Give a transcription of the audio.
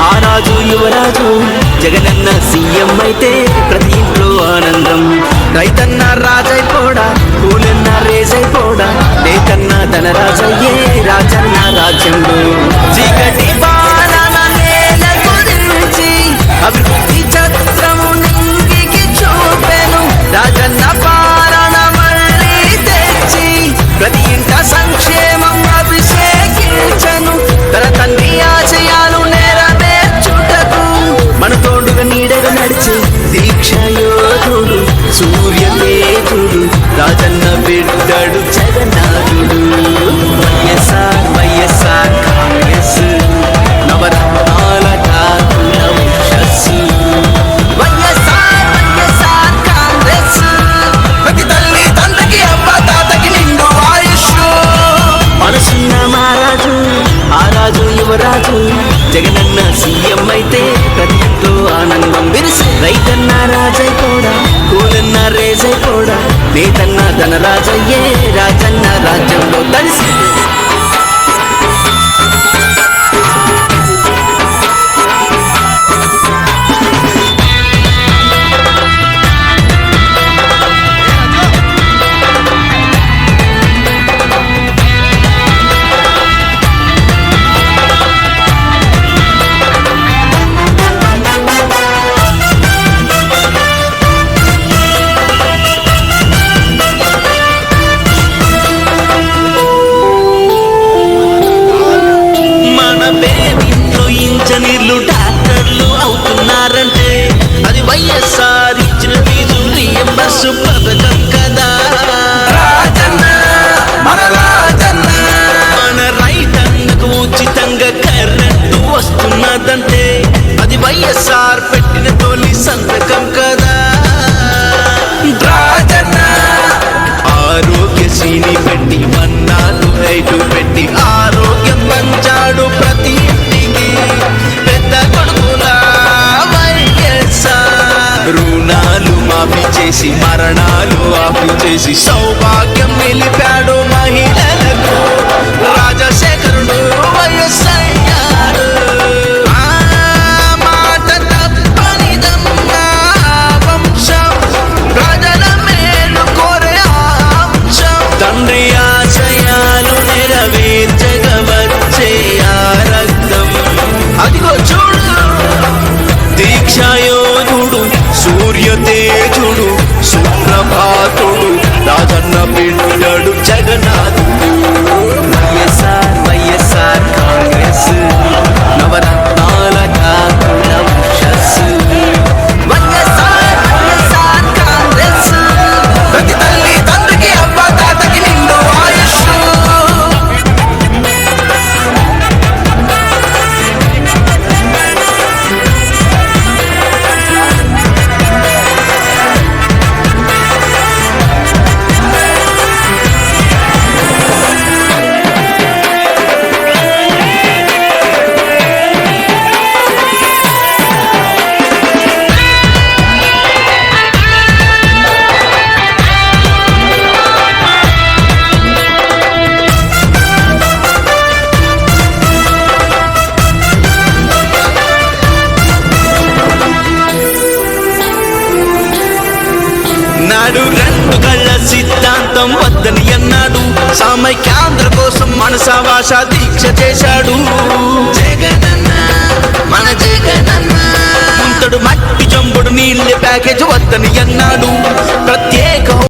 ఆ రాజు యువరాజు జగనన్న సీఎం అయితే ప్రతి ఇంట్లో ఆనందం. రైతన్న రాజైపోడా కూలన్న రేజైపోడా నేతన్న ధనరాజయ్యే రాజన్న రాజ్యంలో. చీకటి రైతన్న రైతన్న కూడా కూలన్న కూడా నేతన్న ధనరాజయ్యే రాజన్న రాజ్యంలో తడిసి రీఎంబర్స్ పథకం కదా రాజన్న మన రాజన్న. మన రైతన్నకు ఉచితంగా కరెంటు వస్తున్నదంటే అది వైఎస్ఆర్ చేసి మరణాలు ఆఫీ చేసి సౌభాగ్యం నిలిపాడు మహిళలకు. రాజశేఖరుడు నాడు రెండు కళ్ళ సిద్ధాంతం వద్దని అన్నాడు. సామైక్యాంధ్ర కోసం మనసావాస దీక్ష చేశాడు. మన జగనన్న. ముంతడు మట్టి జంబుడు నీళ్ళ ప్యాకేజ్ వద్దని అన్నాడు.